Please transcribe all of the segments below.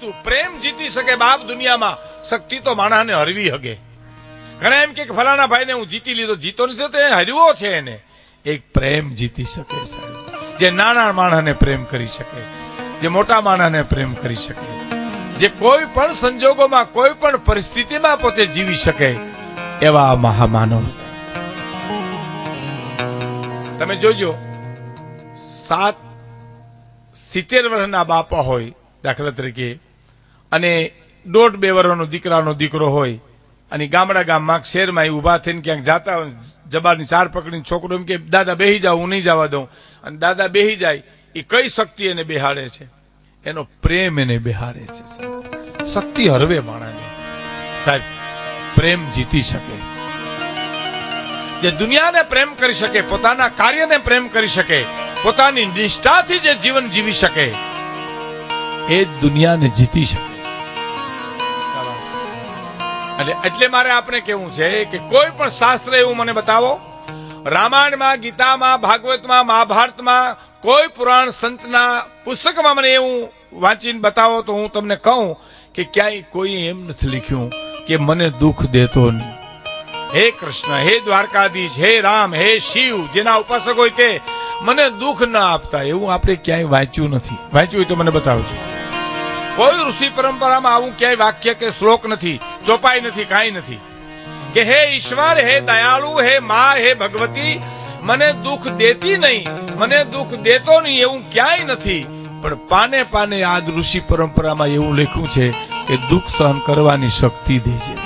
શું પ્રેમ જીતી શકે બાપ દુનિયામાં, શક્તિ તો માણસને હરવી હગે. ઘણા એમ કે ફલાણા ભાઈને હું જીતી લીધો, જીતો નથી તો હરવો છે એને. એક પ્રેમ જીતી શકે સાહેબ. જે નાના માણસને પ્રેમ કરી શકે, જે મોટા માણસને પ્રેમ કરી શકે, જે કોઈ પણ સંજોગોમાં, કોઈ પણ પરિસ્થિતિમાં પોતે જીવી શકે એવા મહામાનવ. તમે જોજો, સાત સિત્તેર વર્ષના બાપા હોય, દાખલા તરીકે અને દોઢ બે વર્ષનો દીકરાનો દીકરો હોય અને ગામડા ગામમાં શહેરમાં એ ઊભા થઈને ક્યાંક જાતા હોય, જબારની ચાર પકડીને છોકરો એમ કે, દાદા, બેહી જાવ હું નહીં જવા દઉં. અને દાદા બેહી જાય, એ કઈ શક્તિ એને બેહાડે છે? એનો પ્રેમ એને બેહાડે છે. શક્તિ હરવે માણાને સાહેબ, પ્રેમ જીતી શકે. જે દુનિયાને પ્રેમ કરી શકે, પોતાના કાર્યને પ્રેમ કરી શકે, પોતાની નિષ્ઠાથી જે જીવન જીવી શકે, એ દુનિયાને જીતી શકે. એટલે એટલે મારે આપણે કેવું છે કે કોઈ પણ શાસ્ત્ર એવું મને બતાવો. રામાયણમાં, ગીતામાં, ભાગવતમાં, મહાભારતમાં, કોઈ પુરાણ સંતના પુસ્તકમાં મને એવું વાંચીને બતાવો તો હું તમને કહું કે ક્યાંય કોઈ એમ નથી લખ્યું કે મને દુઃખ દેતો નહીં હે કૃષ્ણ, હે દ્વારકાધીશ, હે રામ, હે શિવ, જેના ઉપાસક હોય તે મને દુઃખ ના આપતા. એવું આપણે ક્યાંય વાંચ્યું નથી. વાંચ્યું હોય તો મને બતાવજો. કોઈ ઋષિ પરંપરામાં આવું ક્યાંય વાક્ય કે શ્લોક નથી. ચોપાઈ નથી, કાંઈ નથી. કે હે ઈશ્વર, હે દયાળુ, હે મા, હે ભગવતી, મને દુઃખ દેતી નહીં, મને દુઃખ દેતો નહીં એવું ક્યાંય નથી. પણ પાને પાને આ ઋષિ પરંપરામાં એવું લખ્યું છે કે દુઃખ સહન કરવાની શક્તિ દેજે.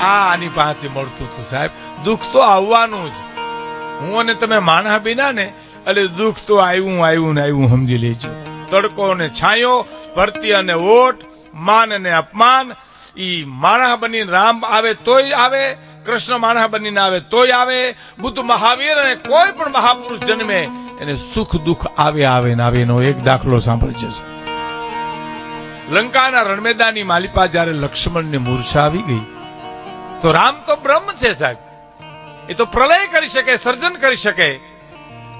આ આની પાસે મળતું હતું સાહેબ. દુઃખ તો આવવાનું જ. હું અને તમે માણા બીના ને, એટલે દુઃખ તો આવ્યું આવ્યું ને આવ્યું સમજી લેજો. તડકો અને છાંયો, ભરતી અને ઓટ, માન અને અપમાન ઈ માણસ બનીને રામ આવે તોય આવે, કૃષ્ણ માણસ બનીને આવે તોય આવે, બુદ્ધ મહાવીર અને કોઈ પણ મહાપુરુષ જન્મે, એને સુખ દુઃખ આવે આવે ને આવે એનો એક દાખલો સાંભળજે છે લંકાના રણમેદાની માલિપા જ્યારે લક્ષ્મણને મૂર્છા આવી ગઈ, તો રામ તો બ્રહ્મ છે સાહેબ. એ તો પ્રલય કરી શકે, સર્જન કરી શકે.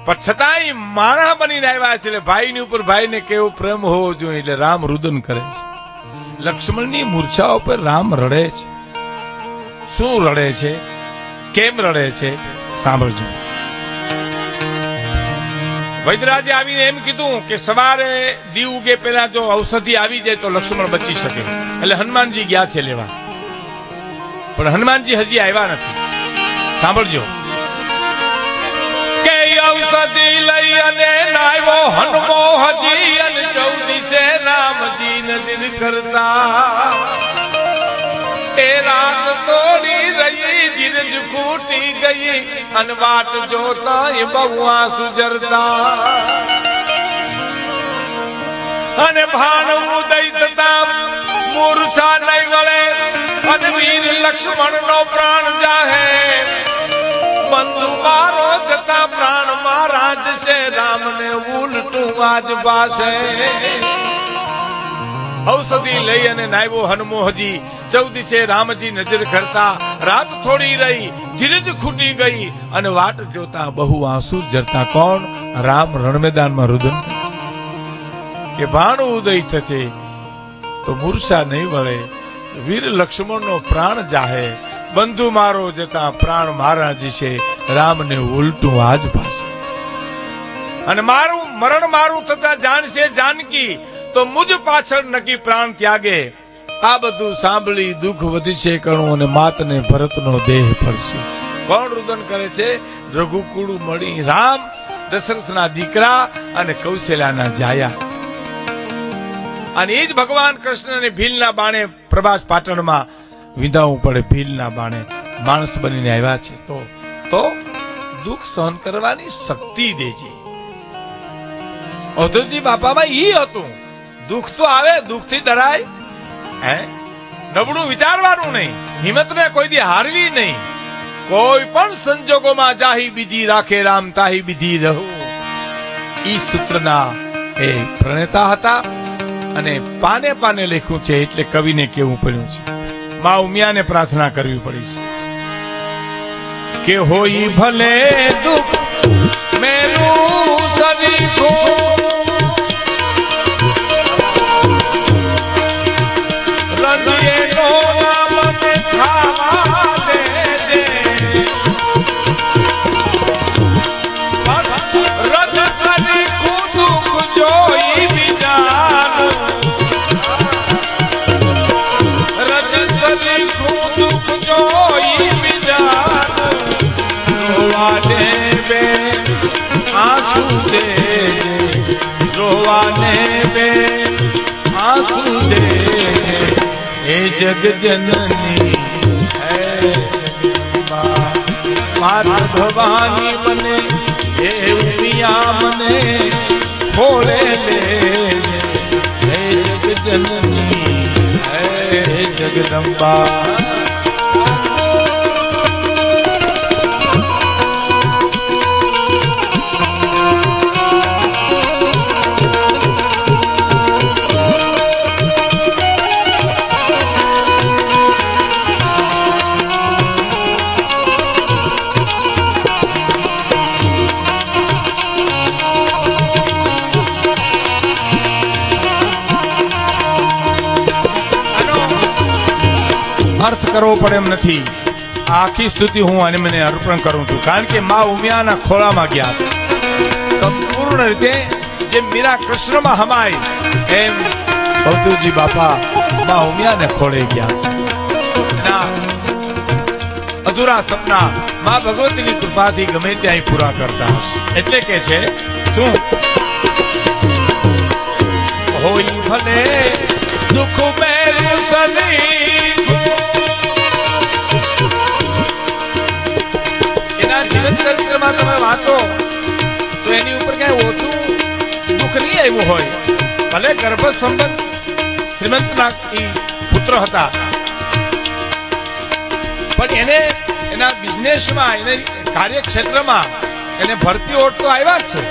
પણ છતાંય માણસ બનીને આવ્યા છે એટલે ભાઈની ઉપર ભાઈને કેવો પ્રેમ હોવો જોઈએ, એટલે રામ રુદન કરે છે. લક્ષ્મણની મૂર્છા ઉપર રામ રડે છે. શું રડે છે? કેમ રડે છે? સાંભળજો. વૈદરાજે આવીને એમ કીધું કે સવારે દી ઉગે પહેલા જો ઔષધિ આવી જાય તો લક્ષ્મણ બચી શકે. એટલે હનુમાનજી ગયા છે લેવા. પણ હનુમાનજી હજી આવ્યા નથી. સાંભળજો. કે ઔષધિ અને નાયવો હનુમો હજી અને ચૌદીસે રામજી નજર કરતા. એ રાત તોડી રહી ધીરજ ખૂટી ગઈ, અને વાટ જોતા એ બહુઆ સુજરતા અને ભાણ ઉદય થતા મૂર્છા નહીં વળે, અને વીર લક્ષ્મણ નો પ્રાણ જાહે. બંધુ મારો જતા પ્રાણ મહારાજ છે, રામને ઉલટું આજ પાસે ઔષધિ લઈ અને નાયવો હનુમોહજી ચૌદીસે રામજી નજર કરતા રાત થોડી રહી, ધીરજ ખૂટી ગઈ અને વાટ જોતા બહુ આંસુ જરતા કોણ? રામ રણમેદાનમાં રુદન કે ભાણું ઉદય થશે તો મૂર્છા નહીં વળે, વીર લક્ષ્મણનો પ્રાણ જાહે. બંધુ મારો જતા પ્રાણ મહારાજી છે, રામને ઉલટું આજ પાસે. અને મારું મરણ મારું થતા જાણશે જાનકી, તો મુજ પાછળ નકી પ્રાણ ત્યાગે. આ બધું સાંભળી દુઃખ વધશે કણું અને માતને ભરતનો દેહ ફરશે. કોણ રુદન કરે છે? રઘુકુળ મળી રામ, દશરથના દીકરા અને કૌશલ્યાના જાયા. અને એ જ ભગવાન કૃષ્ણને ભીલના બાણે પ્રભાસ પાટણમાં વિધાવું પડે ભીલના બાણે માણસ બનીને આવ્યા છે. તો તો દુઃખ સહન કરવાની શક્તિ દેજે. અવધૂતજી બાપામાં ઈ હતું. દુઃખ તો આવે, દુઃખથી ડરાય. હે? નબળું વિચારવાનું નહીં. હિંમતને કોઈ દી હારવી નહીં. કોઈ પણ સંજોગોમાં જાહી બીધી રાખે, રામ તાહી બીધી રહો. ઈ સૂત્રના એ પ્રણેતા હતા અને પાને પાને લખ્યું છે એટલે કવિને કેવું પડ્યું છે. મા ઉમિયાને પ્રાર્થના કરવી પડી છે. કે હોઈ ભલે દુઃખ મેરું સરીખું આંસુ દે હે જગ જનની હે જગદંબા માત ભવાની મને હે ઉમિયા મને ખોળે લે હે જગ જનની કરવો પડે એમ નથી. આખી સ્તુતિ હું અને અર્પણ કરું છું. કારણ કે મા ઉમિયાના ખોળામાં ગયા છે. સંપૂર્ણ રીતે જે મીરા કૃષ્ણમાં હમાય, એમ ભવતુજી બાપા મા ઉમિયાને ખોળે ગયા છે. અધૂરા સપના મા ભગવતીની કૃપાથી ગમે ત્યાં પૂરા કરતા એટલે કે છે, શું? હોય ભલે દુઃખ મેરું સની ચરિત્રમાં તમે વાંચો, તો એની ઉપર ક્યાંય ઓછું દુઃખ નહીં આવ્યું હોય. ભલે ગર્ભ સંબંધ શ્રીમંતના પુત્ર હતા. પણ એને એના બિઝનેસમાં, એને કાર્યક્ષેત્રમાં એને ભરતી ઓટ તો આવ્યા જ છે.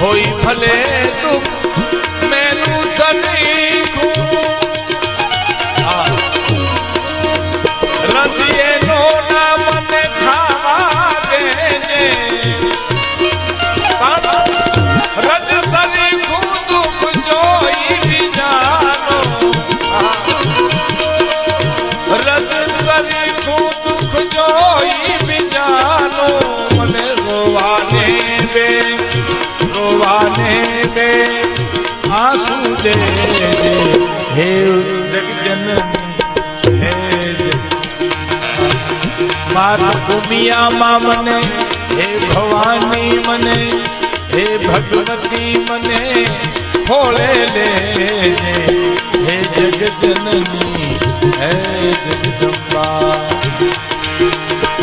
હોય ભલે દુઃખ મેનું સનીખું હે જગજનની હે મારા ભૂમિયામાં મને હે ભવાની મને હે ભગવતી મને ખોળે લે હે જગજનની હે જગદંબા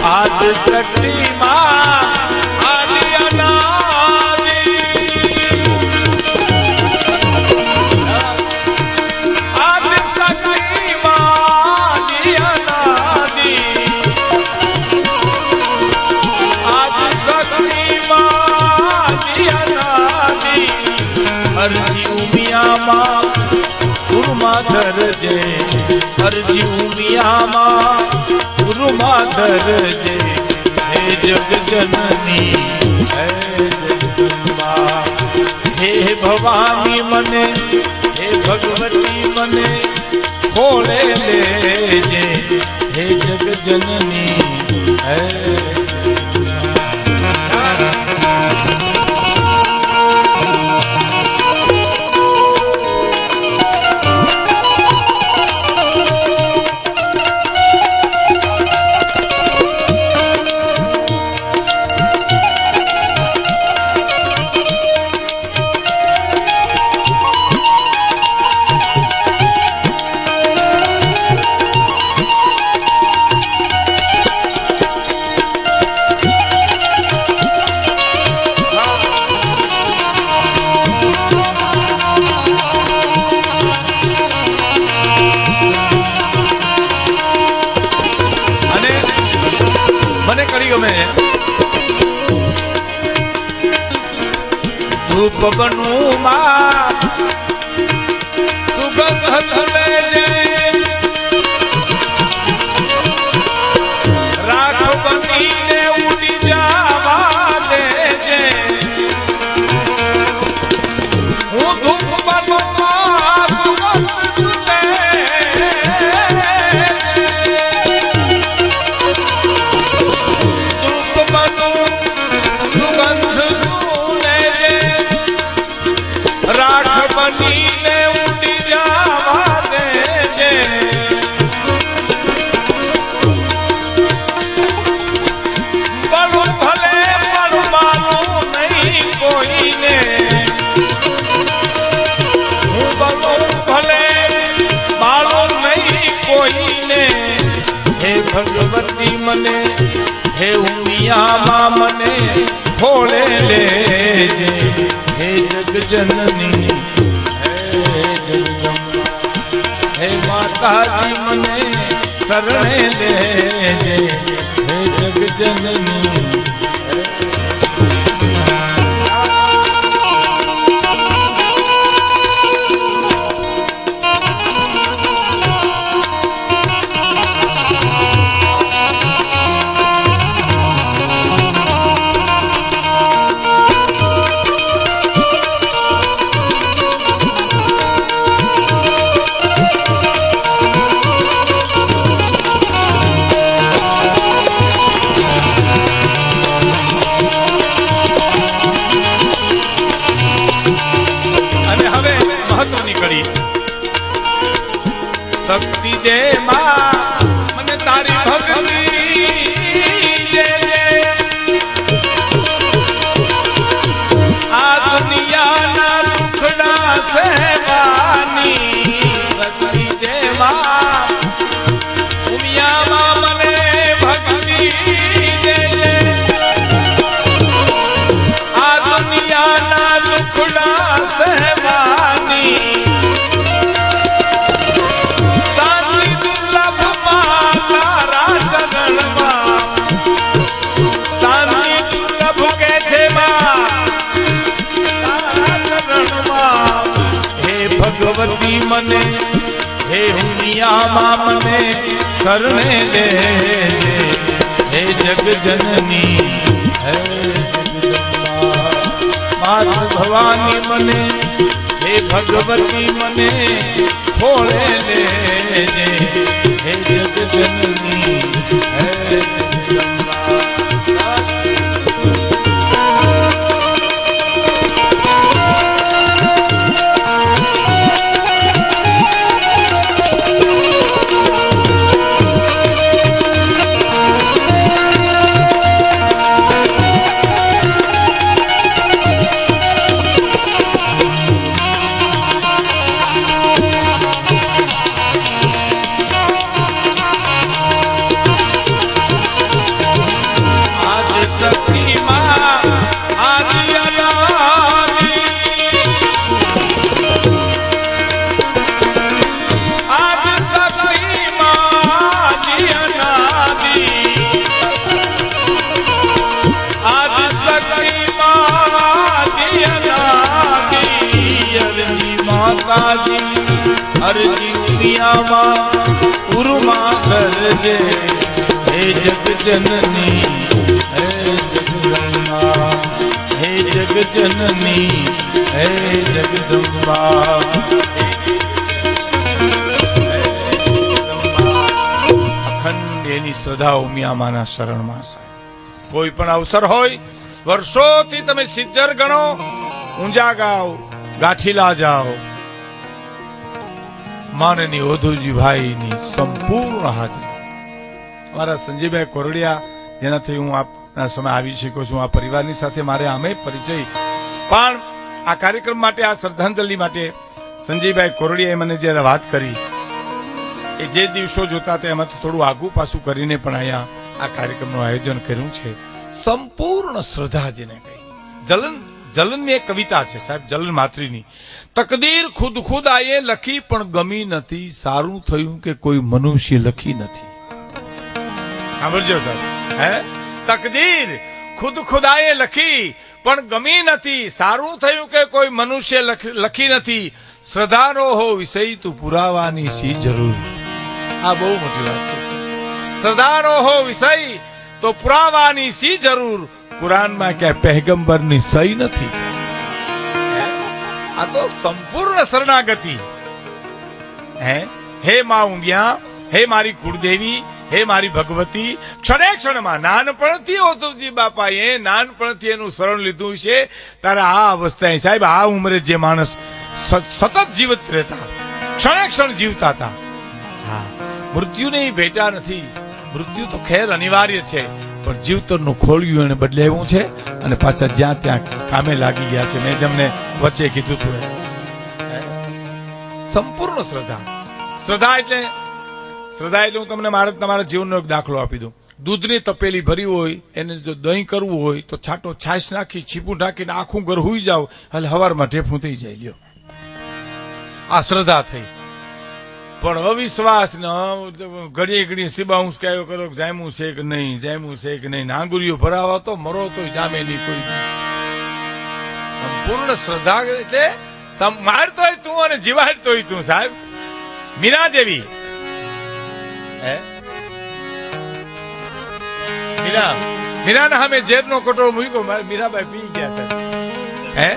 આદ શક્તિ ગુરુમાં જે અરજી ઉમિયામાં માધર જે હે જગ જનની હે જગદંબા હે ભવાની મને, હે ભગવતી મને, ખોળે લેજે, હે જગ જનની હે મને, હે ઉમિયામાં મને ખોળે લેજે હે જગજનની, હે જગદંબા. હે માતાજી મને શરણે લેજે હે જગજનની ભગવતી મને. હે હુનિયામાં મને શરણે લે. હે જગજનની, હે માત ભવાની મને. હે ભગવતી મને ખોળે લેજે હે જગજનની માતાજી અરજી ઉમિયામાં ઉરુમા કરજે હે જગજનની હે જગદંબા હે જગજનની હે જગદંબા અખંડ એની શ્રદ્ધા ઉમિયામાના શરણમાં સાહેબ. કોઈ પણ અવસર હોય, વર્ષોથી તમે સિદ્ધર ગણો, ઊંઝા ગાઓ, ગાંઠીલા જાઓ માનની ઓધુજી ભાઈની સંપૂર્ણ હાજરી. મારા સંજયભાઈ કોરડિયા, જેનાથી હું આપના સમય આવી શક્યો છું, આ પરિવારની સાથે મારે આમે પરિચય. પણ આ કાર્યક્રમ માટે, આ શ્રદ્ધાંજલિ માટે સંજયભાઈ કોરડિયાએ મને જ્યારે વાત કરી, એ જે દિવસો જોતા હતા એમાંથી થોડું આગું પાછું કરીને પણ અહીંયા આ કાર્યક્રમનું આયોજન કર્યું છે. સંપૂર્ણ શ્રદ્ધા જેને કહી. જલન જલનની એક કવિતા છે સાહેબ, જલન માત્રીની. તકદીર ખુદ ખુદ આયે લખી પણ ગમી નથી, સારું થયું કે કોઈ મનુષ્ય લખી નથી. સાંભળજો સાહેબ, હે? તકદીર ખુદ ખુદાએ લખી પણ ગમી નથી, સારું થયું કે કોઈ મનુષ્ય લખ- નથી. શ્રદ્ધાનો હો વિષય તું પુરાવાની શી જરૂર? આ બહુ મોટી વાત છે શ્રદ્ધાનો હો વિષય તો પુરાવાની શી જરૂર? કુરાનમાં ક્યાંય પહેગંબરની સહી નથી આ તો સંપૂર્ણ શરણાગતિ. હે? હે માં ઉમિયા હે મારી કુળદેવી, હે મારી ભગવતી, ક્ષણે ક્ષણમાં નાનપણથી ઓતવજી બાપાએ નાનપણથી એનું શરણ લીધું છે. તારે આ અવસ્થાએ સાહેબ, આ ઉંમરે જે માણસ સતત જીવિત રહેતા, ક્ષણે ક્ષણ જીવતા હતા. હા, મૃત્યુને ભેટા નથી. મૃત્યુ તો ખેર અનિવાર્ય છે. પણ જીવતરનું ખોલ્યું એને બદલાવ્યું છે અને પાછા જ્યાં ત્યાં કામે લાગી ગયા છે. મેં તમને વચ્ચે કીધું હતું સંપૂર્ણ શ્રદ્ધા. શ્રદ્ધા એટલે શ્રદ્ધા એટલે હું તમને મારે, તમારા જીવનનો એક દાખલો આપી દઉં. દૂધની તપેલી ભરી હોય, એને જો દહીં કરવું હોય, તો છાટો છાશ નાખી, છીપું નાખીને આખું ઘર હુઈ જાવ એટલે હવારમાં ઢેફું થઈ જાય. લ્યો. આ શ્રદ્ધા થઈ. પણ અવિશ્વાસ ન, ઘડીએ ઘડીએ સીબા ઉંચકાયો કરો જામ્યું છે કે નહીં, જામ્યું છે કે નહીં નાંગુરીઓ ભરાવા તો મરો તો જામે નહીં કોઈ. સંપૂર્ણ શ્રદ્ધા એટલે મારતો મારતોય તું અને જીવાડતોય તું, સાહેબ. મીરા જેવી હે? મીરા મીરાના સામે ઝેરનો કટોરો મૂક્યો, મારે મીરાબાઈ પી ગયા હતા હે?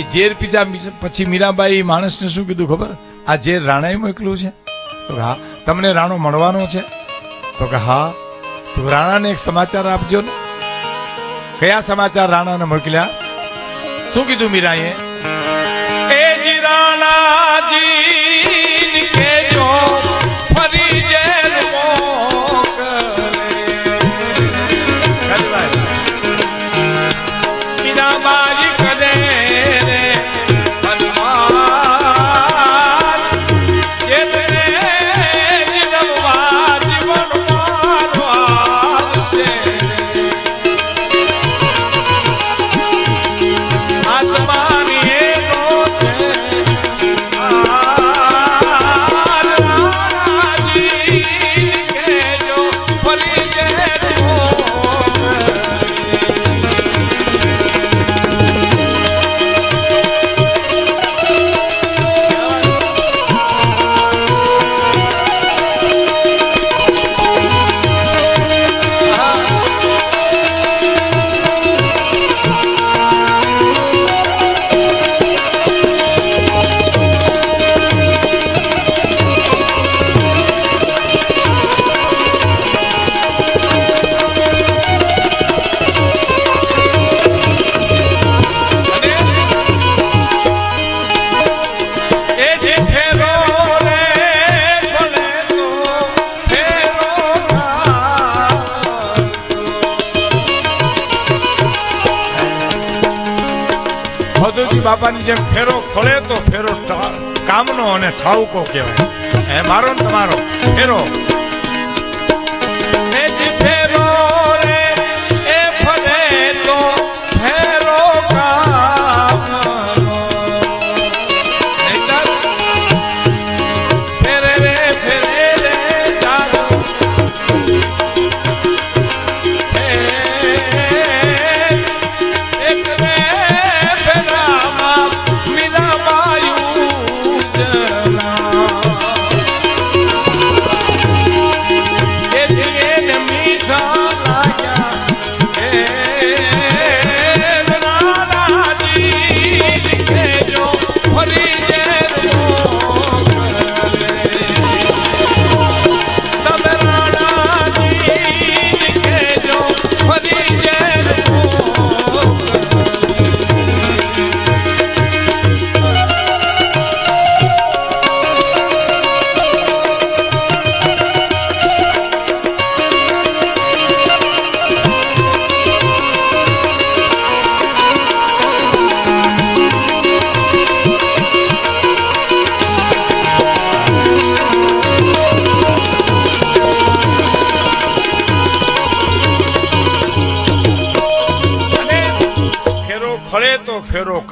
એ ઝેર પીધા પછી મીરાબાઈ માણસને શું કીધું ખબર? આ જે રાણાએ મોકલ્યું છે તો હા તમને રાણો મળવાનો છે, તો કે હા, તો રાણાને એક સમાચાર આપજો ને. કયા સમાચાર રાણાને મોકલ્યા? શું કીધું મીરાએ? એ જી રાણાજી ફરી બાપાની જેમ ફેરો ખોલે તો ફેરો કામનો અને ઠાઉકો કહેવાય. એ મારો ને તમારો. ફેરો.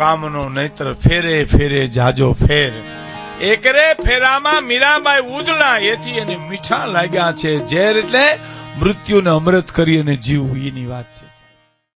કામનો નહીતર ફેરે ફેરે જાજો ફેર. એકરે ફેરામાં મીરાબાઈ ઉજળા એથી એને મીઠા લાગ્યા છે ઝેર એટલે મૃત્યુને અમૃત કરી અને જીવવું એની વાત છે.